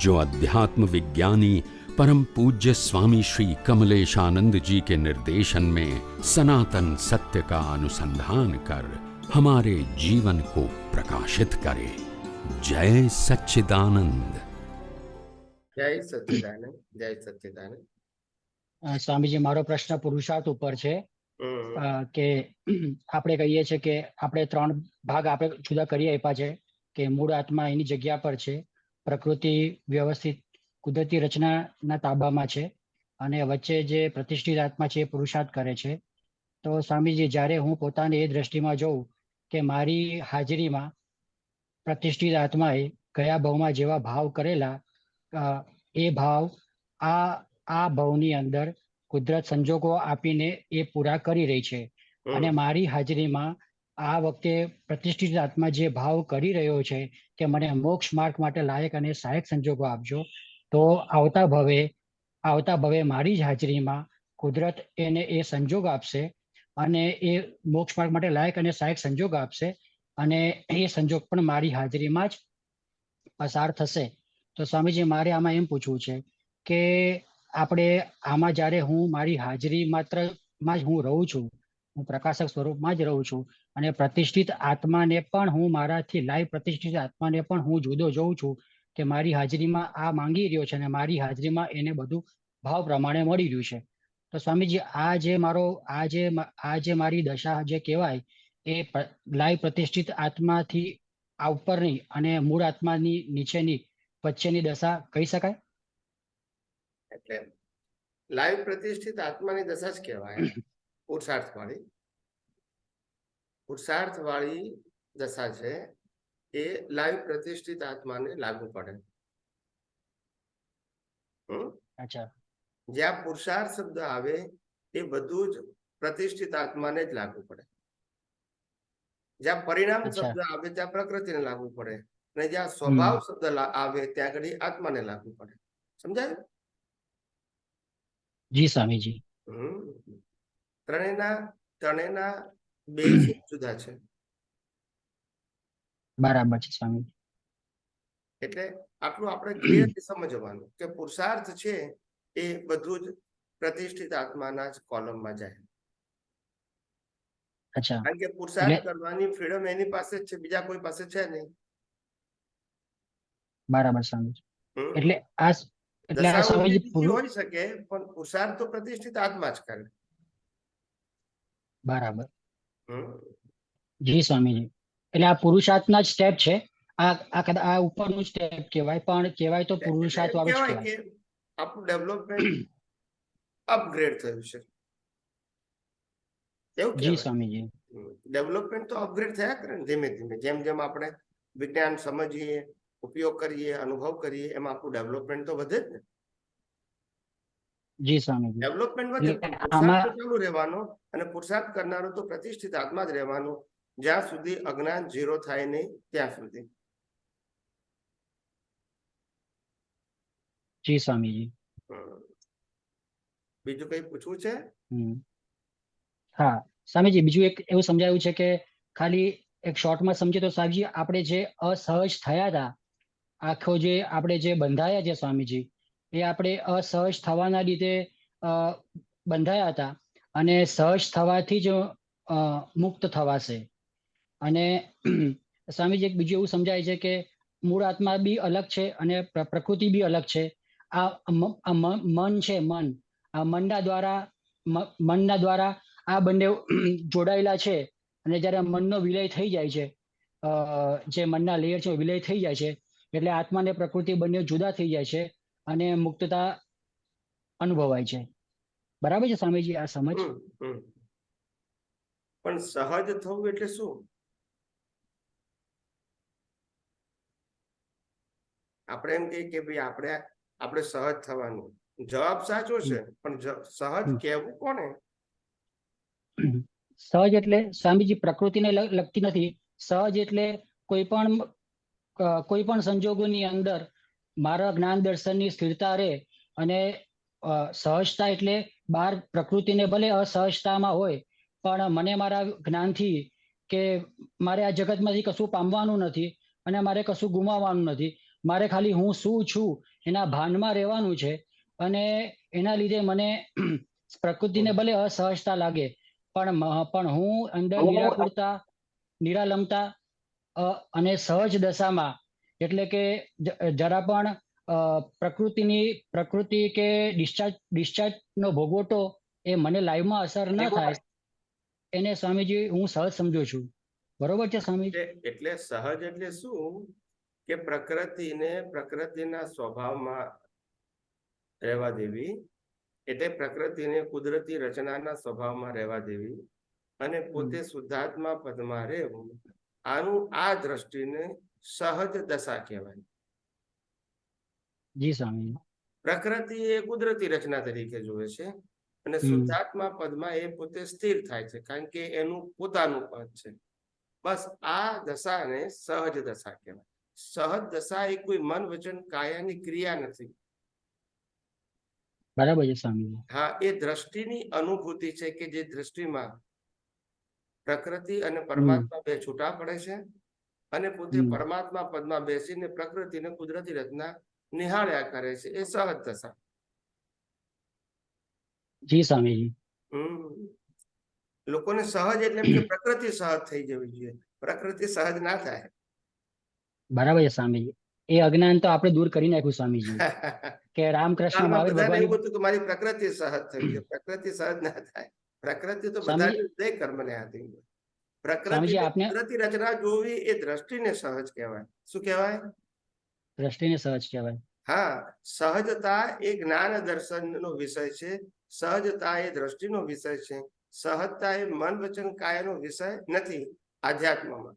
जो अध्यात्म विज्ञानी परम पूज्य स्वामी श्री कमलेशानंद जी के निर्देशन में सनातन सत्य का अनुसंधान कर हमारे जीवन को प्रकाशित करे जय सच्चिदानंद જય સચ્ચિદાનંદ જય સચ્ચિદાનંદ અ, સ્વામીજી મારો પ્રશ્ન પુરુષાર્થ ઉપર છે હમ. અ, કે આપણે કહીએ છીએ કે આપણે ત્રણ ભાગ આપણે જુદા કરી આપ્યા છે કે મૂળ આત્મા એની જગ્યા પર છે પ્રકૃતિ વ્યવસ્થિત કુદરતી રચનાના તાબામાં છે અને વચ્ચે જે પ્રતિષ્ઠિત આત્મા છે એ પુરુષાર્થ કરે છે. તો સ્વામીજી જ્યારે હું પોતાને એ દ્રષ્ટિમાં જોઉં કે મારી હાજરીમાં પ્રતિષ્ઠિત આત્માએ ગયા ભાવમાં જેવા ભાવ કરેલા એ ભાવ આ આ ભાવની અંદર કુદરત સંજોગો આપીને એ પૂરા કરી રહી છે. અને મારી હાજરીમાં આ વખતે પ્રતિષ્ઠિત આત્મા જે ભાવ કરી રહ્યો છે કે મને મોક્ષ માર્ગ માટે લાયક અને સહાયક સંજોગો આપજો, તો આવતા ભવે આવતા ભવે મારી જ હાજરીમાં કુદરત એને એ સંજોગ આપશે અને એ મોક્ષ માર્ગ માટે લાયક અને સહાયક સંજોગ આપશે અને એ સંજોગ પણ મારી હાજરીમાં જ પસાર થશે. તો સ્વામીજી, મારે આમાં એમ પૂછવું છે કે આપણે આમાં જ્યારે હું મારી હાજરી માત્રમાં જ હું રહું છું હું પ્રકાશક સ્વરૂપમાં જ રહું છું અને પ્રતિષ્ઠિત આત્માને પણ હું મારાથી લાઈવ પ્રતિષ્ઠિત આત્માને પણ હું જુદો જોઉં છું કે મારી હાજરીમાં આ માંગી રહ્યો છે અને મારી હાજરીમાં એને બધું ભાવ પ્રમાણે મળી રહ્યું છે. તો સ્વામીજી આ જે મારો આ જે આ જે મારી દશા જે કહેવાય એ લાઈવ પ્રતિષ્ઠિત આત્માથી આ ઉપરની અને મૂળ આત્માની નીચેની વચ્ચેની દશા કહી શકાય? એટલે લાઈવ પ્રતિષ્ઠિત આત્માની દશા જ કહેવાય. પુરુષાર્થ વાળી પુરુષાર્થ વાળી દશા છે એ લાઈવ પ્રતિષ્ઠિત આત્માને લાગુ પડે. અચ્છા. જ્યાં પુરુષાર્થ શબ્દ આવે એ બધું જ પ્રતિષ્ઠિત આત્માને જ લાગુ પડે. જ્યાં પરિણામ શબ્દ આવે ત્યાં પ્રકૃતિને લાગુ પડે. અને જ્યાં સ્વભાવ શબ્દ આવે ત્યાં આગળ આત્માને લાગુ પડે. સમજાય? જી સ્વામીજી. હમ. ત્રણેયના ત્રણેયના બે જુદા છે. બરાબર છે સ્વામી. એટલે આટલું આપણે ક્લિયરલી સમજવાનું કે પુરુષાર્થ છે એ બધું જ પ્રતિષ્ઠિત આત્માના જ કોલમમાં જાય. અચ્છા. કારણ કે પુરુષાર્થ કરવાની ફ્રીડમ એની પાસે જ છે બીજા કોઈ પાસે છે નહીં. બરાબર સમજ એટલે આ એટલે આ પૂરું- હોઈ શકે પણ પુરુષાર્થ તો પ્રતિષ્ઠિત આત્મા જ કરે. બરાબર. જી સ્વામીજી. એટલે આ પુરુષાર્થના જ સ્ટેપ છે. આ આ કદા આ ઉપરનું સ્ટેપ કહેવાય પણ કહેવાય તો પુરુષાર્થ વાળું જ કહેવાય આપણું ડેવલપમેન્ટ અપગ્રેડ થયું છે. એવું જી સ્વામીજી. ડેવલપમેન્ટ તો અપગ્રેડ થયા કરે ને ધીમે ધીમે. જેમ જેમ આપણે વિજ્ઞાન સમજીએ ઉપયોગ કરીએ અનુભવ કરીએ એમાં આપણું ડેવલપમેન્ટ તો વધે જ ને. જી સ્વામીજી. ડેવલપમેન્ટ તો ચાલુ રહેવાનો અને પુરુષાર્થ કરનારો તો પ્રતિષ્ઠિત આત્મા જ રહેવાનો જ્યાં સુધી અજ્ઞાન ઝીરો થાય નહીં ત્યાં સુધી. જી સ્વામીજી. બીજું કઈ પૂછવું છે. હા સ્વામીજી બીજું એક એવું સમજાયું છે કે ખાલી એક શોર્ટમાં સમજીએ તો સાહેબજી આપણે જે અસહજ થયા હતા આખો જે આપણે જે બંધાયા છે સ્વામીજી એ આપણે અસહજ થવાના લીધે બંધાયા હતા. અને સહજ થવાથી જ મુક્ત થવાશે. અને સ્વામીજી એક બીજું એવું સમજાય છે કે મૂળ આત્મા બી અલગ છે અને પ્ર- પ્રકૃતિ બી અલગ છે. આ મન છે મન. આ મનના દ્વારા મનના દ્વારા આ બંને જોડાયેલા છે. અને જ્યારે મનનો વિલય થઈ જાય છે જે મનના લેયર છે વિલય થઈ જાય છે. એટલે આત્મા અને પ્રકૃતિ બંને જુદા થઈ જાય છે. અને મુક્તતા અનુભવાય છે. બરાબર છે સ્વામીજી? આ સમજ. પણ સહજ થવું એટલે શું? આપણે એમ કહીએ કે ભાઈ આપણે આપણે સહજ થવાનું. જવાબ સાચો છે પણ સહજ કેવું કહેવું કોને? સહજ એટલે સ્વામીજી પ્રકૃતિને લગતી નથી. સહજ એટલે કોઈ પણ કોઈ પણ સંજોગોની અંદર મારા જ્ઞાન દર્શનની સ્થિરતા રહે અને સહજતા એટલે બહાર પ્રકૃતિને ભલે અસહજતામાં હોય પણ મને મારા જ્ઞાનથી કે મારે આ જગતમાંથી કશું પામવાનું નથી અને મારે કશું ગુમાવવાનું નથી. મારે ખાલી હું શું છું એના ભાનમાં રહેવાનું છે અને એના લીધે મને પ્રકૃતિને ભલે અસહજતા લાગે પણ પણ હું અંદર નિરાકુરતા નિરાલંબતા અ, અને સહજ દશામાં એટલે કે જરા પણ પ્રકૃતિની પ્રકૃતિ કે ડિસ્ચાર્જ ડિસ્ચાર્જ નો ભોગવટો એ મને લાઈવમાં અસર ન થાય એને સ્વામીજી હું સહજ સમજુ છું. બરોબર છે એટલે એટલે સહજ એટલે શું કે પ્રકૃતિને પ્રકૃતિના સ્વભાવમાં રહેવા દેવી એટલે પ્રકૃતિને કુદરતી રચનાના સ્વભાવમાં રહેવા દેવી અને પોતે શુદ્ધાત્મા પદમાં રહેવું આનું આ દ્રષ્ટિને સહજ દશા કહેવાય. જી સ્વામી. પ્રકૃતિ એ કુદરતી રચના તરીકે જોવે છે અને શુદ્ધાત્મા પદમાં એ પોતે સ્થિર થાય છે કારણ કે એનું પોતાનું પદ છે. બસ આ દશાને સહજ દશા કહેવાય. સહજ દશા એ કોઈ મન વચન કાયાની ક્રિયા નથી. બરાબર છે સ્વામી. હા એ દ્રષ્ટિની અનુભૂતિ છે કે જે દ્રષ્ટિમાં પ્રકૃતિ અને પરમાત્મા બે છૂટા પડે છે અને પોતે પરમાત્મા પદમાં બેસીને પ્રકૃતિને કુદરતી રચના નિહાળ્યા કરે છે. એ સહજ દશા જી સ્વામીજી. લોકોને સહજ એટલે કે પ્રકૃતિ સહજ થઈ જવી જોઈએ. પ્રકૃતિ સહજ ના થાય. બરાબર છે સ્વામીજી. એ અજ્ઞાન તો આપણે દૂર કરી નાખ્યું સ્વામીજી. કે રામકૃષ્ણ મહાવીર ભગવાન એવું હતું કે મારી પ્રકૃતિ સહજ થઈ છે પ્રકૃતિ સહજ ના થાય. પ્રકૃતિ તો બધા કર્મને આધીન. હોય. પ્રકૃતિ કુદરતી રચના જોવી એ દ્રષ્ટિને સહજ કહેવાય. શું કહેવાય? દ્રષ્ટિને સહજ કહેવાય. હા સહજતા એ જ્ઞાન દર્શનનો વિષય છે. સહજતા એ દ્રષ્ટિનો વિષય છે. સહજતા એ મન વચન કાયનો વિષય નથી આધ્યાત્મમાં.